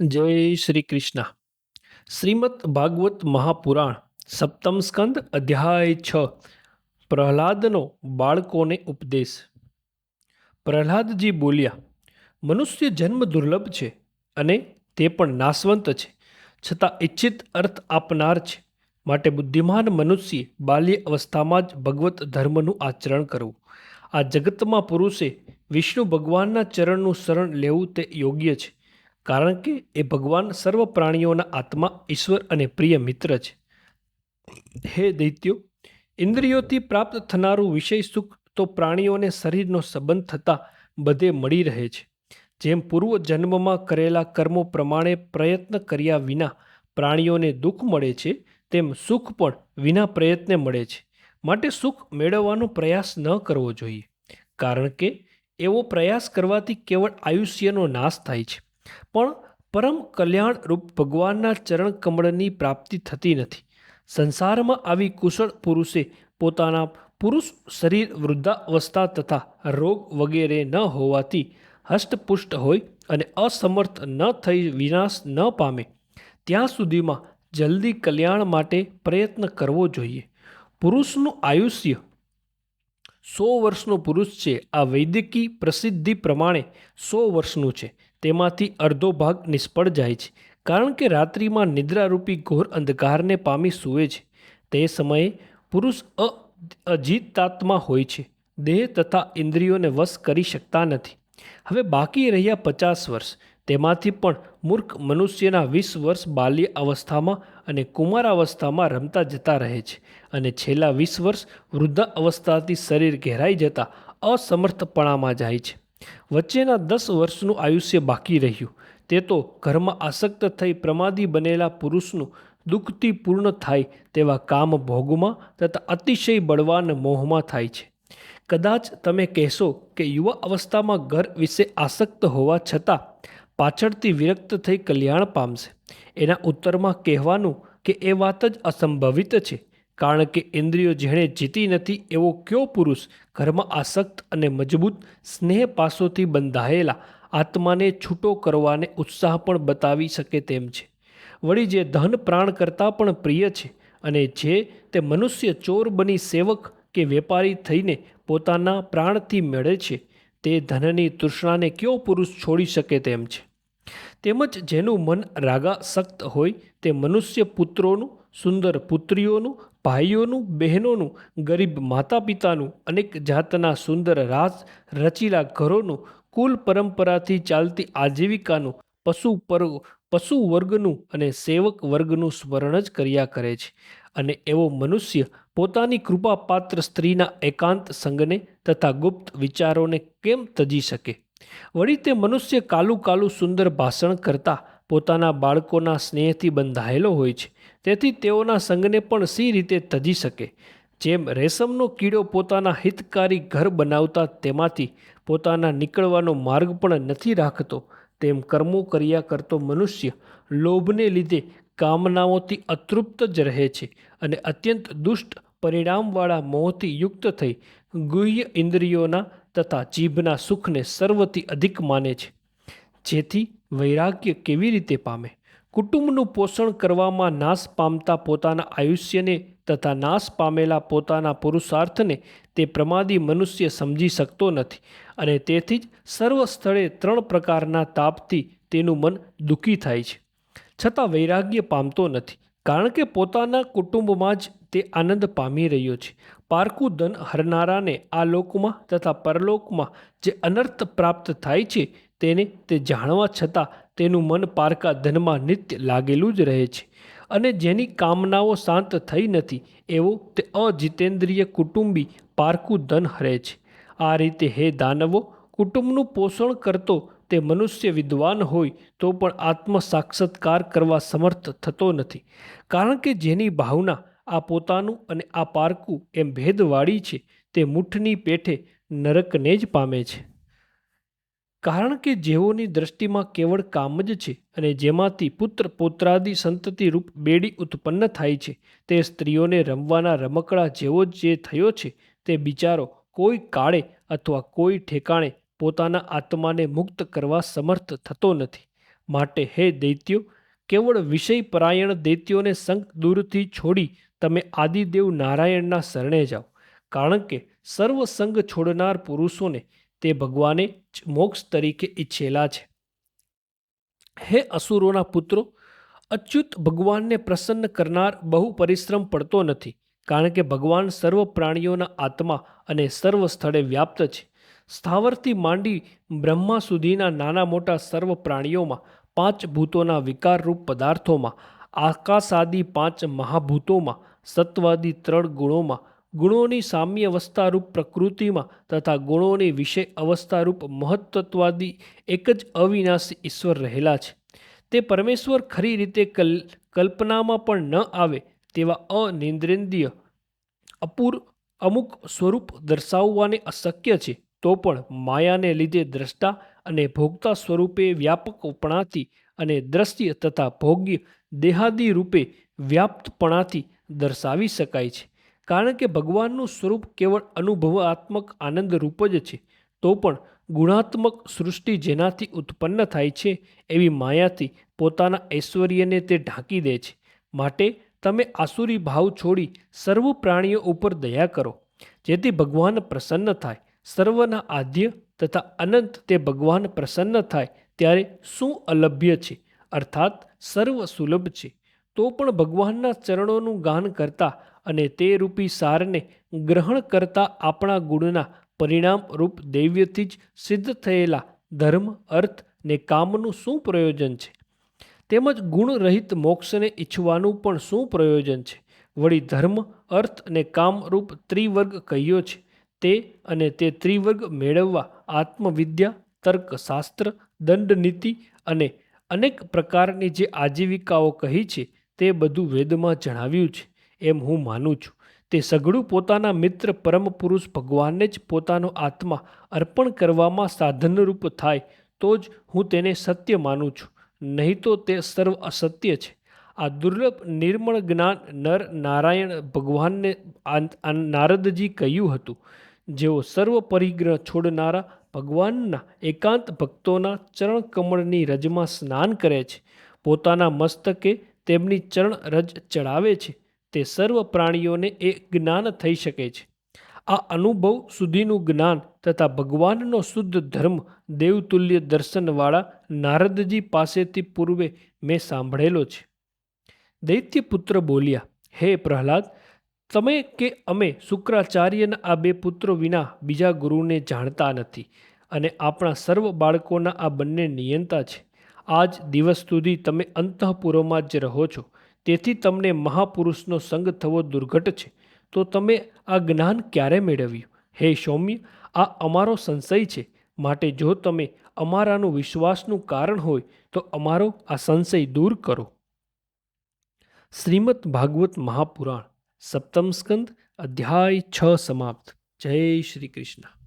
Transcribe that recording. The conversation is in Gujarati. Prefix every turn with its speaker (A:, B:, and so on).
A: જય શ્રી કૃષ્ણ. શ્રીમદ ભાગવત મહાપુરાણ, સપ્તમ સ્કંદ, અધ્યાય છ. પ્રહલાદનો બાળકોને ઉપદેશ. પ્રહલાદજી બોલ્યા, મનુષ્ય જન્મ દુર્લભ છે અને તે પણ નાશવંત છે. છતાં ઇચ્છિત અર્થ આપનાર છે. માટે બુદ્ધિમાન મનુષ્યે બાલ્ય અવસ્થામાં જ ભગવત ધર્મનું આચરણ કરવું. આ જગતમાં પુરુષે વિષ્ણુ ભગવાનના ચરણનું શરણ લેવું તે યોગ્ય છે. કારણ કે એ ભગવાન સર્વ પ્રાણીઓના આત્મા ઈશ્વર અને પ્રિય મિત્ર છે. હે દૈત્યો, ઇન્દ્રિયોથી પ્રાપ્ત થનારું વિષય સુખ તો પ્રાણીઓને શરીરનો સંબંધ થતાં બધે મળી રહે છે. જેમ પૂર્વ જન્મમાં કરેલા કર્મો પ્રમાણે પ્રયત્ન કર્યા વિના પ્રાણીઓને દુઃખ મળે છે, તેમ સુખ પણ વિના પ્રયત્ને મળે છે. માટે સુખ મેળવવાનો પ્રયાસ ન કરવો જોઈએ. કારણ કે એવો પ્રયાસ કરવાથી કેવળ આયુષ્યનો નાશ થાય છે. પણ પરમ કલ્યાણરૂપ ભગવાનના ચરણ કમળની પ્રાપ્તિ થતી નથી. સંસારમાં આવી કુશળ પુરુષે પોતાના પુરુષ શરીર વૃદ્ધાવસ્થા તથા રોગ વગેરે ન હોવાથી હષ્ટપુષ્ટ હોય અને અસમર્થ ન થઈ વિનાશ ન પામે. ત્યાં સુધીમાં જલ્દી કલ્યાણ માટે પ્રયત્ન કરવો જોઈએ. પુરુષનું આયુષ્ય સો વર્ષનો પુરુષ છે. આ વૈદિકી પ્રસિદ્ધિ પ્રમાણે સો વર્ષનું છે. તેમાંથી અડધો ભાગ નિષ્ફળ જાય છે, કારણ કે રાત્રિમાં નિદ્રારૂપી ઘોર અંધકારને પામી સૂવે છે. તે સમયે પુરુષ અજીતાત્મા હોય છે, દેહ તથા ઇન્દ્રિયોને વશ કરી શકતા નથી. હવે બાકી રહ્યા પચાસ વર્ષ, તેમાંથી પણ મૂર્ખ મનુષ્યના વીસ વર્ષ બાલ્ય અવસ્થામાં અને કુમાર અવસ્થામાં રમતા જતા રહે છે અને છેલ્લા વીસ વર્ષ વૃદ્ધ અવસ્થાથી શરીર ઘેરાઈ જતા અસમર્થપણામાં જાય છે. વચ્ચેના દસ વર્ષનું આયુષ્ય બાકી રહ્યું. તે તો ઘરમાં આસક્ત થઈ પ્રમાદી બનેલા પુરુષનું દુઃખથી પૂર્ણ થાય તેવા કામ ભોગમાં તથા અતિશય બળવાન મોહમાં થાય છે. કદાચ તમે કહેશો કે યુવા અવસ્થામાં ઘર વિશે આસક્ત હોવા છતાં પાછળથી વિરક્ત થઈ કલ્યાણ પામશે. એના ઉત્તરમાં કહેવાનું કે એ વાત જ અસંભવિત છે. કારણ કે ઇન્દ્રિયો જેણે જીતી નથી, એવો કયો પુરુષ ઘરમાં આસક્ત અને મજબૂત સ્નેહ પાસોથી બંધાયેલા આત્માને છૂટો કરવાને ઉત્સાહ પણ બતાવી શકે તેમ છે. વળી જે ધન પ્રાણ કરતાં પણ પ્રિય છે અને જે તે મનુષ્ય ચોર બની સેવક કે વેપારી થઈને પોતાના પ્રાણથી મેળે છે, તે ધનની તૃષ્ણાને કયો પુરુષ છોડી શકે તેમ છે. તેમજ જેનું મન રાગાસક્ત હોય, તે મનુષ્ય પુત્રોનું, સુંદર પુત્રીઓનું ભાઈઓનું, બહેનોનું, ગરીબ માતા પિતાનું અનેક જાતના સુંદર રાસ રચીલા ઘરોનું, કુલ પરંપરાથી ચાલતી આજીવિકાનું, પશુ પર, પશુ વર્ગનું અને સેવક વર્ગનું સ્મરણ જ કર્યા કરે છે. અને એવો મનુષ્ય પોતાની કૃપાપાત્ર સ્ત્રીના એકાંત સંગને તથા ગુપ્ત વિચારોને કેમ તજી શકે? વળી તે મનુષ્ય કાલું કાલું સુંદર ભાષણ કરતા પોતાના બાળકોના સ્નેહથી બંધાયેલો હોય છે. તેથી તેઓના સંઘને પણ સી રીતે તજી શકે. જેમ રેશમનો કીડો પોતાના હિતકારી ઘર બનાવતા તેમાંથી પોતાના નીકળવાનો માર્ગ પણ નથી રાખતો, તેમ કર્મો કર્યા કરતો મનુષ્ય લોભને લીધે કામનાઓથી અતૃપ્ત જ રહે છે અને અત્યંત દુષ્ટ પરિણામવાળા મોહથી યુક્ત થઈ ગુહ્ય ઇન્દ્રિયોના તથા જીભના સુખને સર્વથી અધિક માને છે. જેથી વૈરાગ્ય કેવી રીતે પામે? કુટુંબનું પોષણ કરવામાં નાશ પામતા પોતાના આયુષ્યને તથા નાશ પામેલા પોતાના પુરુષાર્થને તે પ્રમાદી મનુષ્ય સમજી શકતો નથી અને તેથી જ સર્વ સ્થળે ત્રણ પ્રકારના તાપથી તેનું મન દુઃખી થાય છે. છતાં વૈરાગ્ય પામતો નથી, કારણ કે પોતાના કુટુંબમાં જ તે આનંદ પામી રહ્યો છે. પારકું ધન હરનારાને આ લોકમાં તથા પરલોકમાં જે અનર્થ પ્રાપ્ત થાય છે તેને તે જાણવા છતાં તેનું મન પારકા ધનમાં નિત્ય લાગેલું જ રહે છે અને જેની કામનાઓ શાંત થઈ નથી, એવો તે અજિતેન્દ્રિય કુટુંબી પારકું ધન હરે છે. આ રીતે હે દાનવો, કુટુંબનું પોષણ કરતો તે મનુષ્ય વિદ્વાન હોય તો પણ આત્મ સાક્ષાત્કાર કરવા સમર્થ થતો નથી. કારણ કે જેની ભાવના આ પોતાનું અને આ પારકું એમ ભેદવાળી છે, તે મુઠની પેઠે નરકને જ પામે છે. કારણ કે જેઓની દ્રષ્ટિમાં કેવળ કામ જ છે અને જેમાંથી પુત્ર પોત્રાદી સંતતિ રૂપ બેડી ઉત્પન્ન થાય છે, તે સ્ત્રીઓને રમવાના રમકડા જેવો જ જે થયો છે, તે બિચારો કોઈ કાળે અથવા કોઈ ઠેકાણે પોતાના આત્માને મુક્ત કરવા સમર્થ થતો નથી. માટે હે દૈત્યો, કેવળ વિષય પરાયણ દૈત્યોને સંક દૂરથી છોડી તમે આદિદેવ નારાયણના શરણે જાઓ. કારણ કે સર્વ સંગ છોડનાર પુરુષોને તે ભગવાને જ મોક્ષ તરીકે ઈચ્છેલા છે. હે અસુરોના પુત્રો, અચ્યુત ભગવાનને પ્રસન્ન કરનાર બહુ પરિશ્રમ પડતો નથી, કારણ કે ભગવાન સર્વ પ્રાણીઓના આત્મા અને સર્વ સ્થળે વ્યાપ્ત છે. સ્થાવરથી માંડી બ્રહ્મા સુધીના નાના મોટા સર્વ પ્રાણીઓમાં પાંચ ભૂતોના વિકારરૂપ પદાર્થોમાં, આકાશાદી પાંચ મહાભૂતોમાં, સત્વાદી ત્રણ ગુણોમાં ગુણોની સામ્ય અવસ્થારૂપ પ્રકૃતિમાં તથા ગુણોની વિષય અવસ્થારૂપ મહત્તત્વાદી એક જ અવિનાશી ઈશ્વર રહેલા છે. તે પરમેશ્વર ખરી રીતે કલ, કલ્પનામાં પણ ન આવે તેવા અનિંદ્રેન્દ્રિય, અપૂર, અમુક સ્વરૂપ દર્શાવવાને અશક્ય છે, તો પણ માયાને લીધે દ્રષ્ટા અને ભોગતા સ્વરૂપે વ્યાપકપણાથી અને દ્રશ્ય તથા ભોગ્ય દેહાદી રૂપે વ્યાપ્તપણાથી દર્શાવી શકાય છે. કારણ કે ભગવાનનું સ્વરૂપ કેવળ અનુભવાત્મક આનંદ રૂપ જ છે, તો પણ ગુણાત્મક સૃષ્ટિ જેનાથી ઉત્પન્ન થાય છે એવી માયાથી પોતાના ઐશ્વર્યને તે ઢાંકી દે છે. માટે તમે આસુરી ભાવ છોડી સર્વ પ્રાણીઓ ઉપર દયા કરો, જેથી ભગવાન પ્રસન્ન થાય. સર્વના આદ્ય તથા અનંત તે ભગવાન પ્રસન્ન થાય, ત્યારે શું અલભ્ય છે? અર્થાત સર્વ સુલભ છે. તો પણ ભગવાનના ચરણોનું ગાન કરતા અને તે રૂપી સારને ગ્રહણ કરતા આપણા ગુણના પરિણામ રૂપ દૈવ્યથી જ સિદ્ધ થયેલા ધર્મ, અર્થ ને કામનું શું પ્રયોજન છે? તેમજ ગુણરહિત મોક્ષને ઈચ્છવાનું પણ શું પ્રયોજન છે? વળી ધર્મ, અર્થ અને કામરૂપ ત્રિવર્ગ કહ્યો છે? તે અને તે ત્રિવર્ગ મેળવવા આત્મવિદ્યા, તર્કશાસ્ત્ર, દંડનીતિ અને અનેક પ્રકારની જે આજીવિકાઓ કહી છે તે બધું વેદમાં જણાવ્યું છે, એમ હું માનું છું. તે સઘળું પોતાના મિત્ર પરમ પુરુષ ભગવાનને જ પોતાનો આત્મા અર્પણ કરવામાં સાધનરૂપ થાય, તો જ હું તેને સત્ય માનું છું. નહીં તો તે સર્વ અસત્ય છે. આ દુર્લભ નિર્મળ જ્ઞાન નર નારાયણ ભગવાનને નારદજી કહ્યું હતું. જેઓ સર્વ પરિગ્રહ છોડનારા ભગવાનના એકાંત ભક્તોના ચરણ કમળની રજમાં સ્નાન કરે છે. પોતાના મસ્તકે તેમની ચરણ રજ ચડાવે છે. તે સર્વ પ્રાણીઓને એ જ્ઞાન થઈ શકે છે. આ અનુભવ સુધીનું જ્ઞાન તથા ભગવાનનો શુદ્ધ ધર્મ દેવતુલ્ય દર્શનવાળા નારદજી પાસેથી પૂર્વે મેં સાંભળેલો છે. દૈત્યપુત્ર બોલ્યા, હે પ્રહલાદ, તમે કે અમે શુક્રાચાર્યના આ બે પુત્રો વિના બીજા ગુરુને જાણતા નથી અને આપણા સર્વ બાળકોના આ બંને નિયંતા છે. આજ દિવસ સુધી તમે અંતઃપુરોમાં જ રહો છો. તેથી તમને મહાપુરુષનો સંગ થવો દુર્ઘટ છે. તો તમે આ જ્ઞાન ક્યારે મેળવ્યું? હે સૌમ્ય, આ અમારો સંશય છે. માટે જો તમે અમારાનું વિશ્વાસનું કારણ હોય, તો અમારો આ સંશય દૂર કરો. શ્રીમદ ભાગવત મહાપુરાણ, સપ્તમ સ્કંદ, અધ્યાય છ સમાપ્ત. જય શ્રી કૃષ્ણ.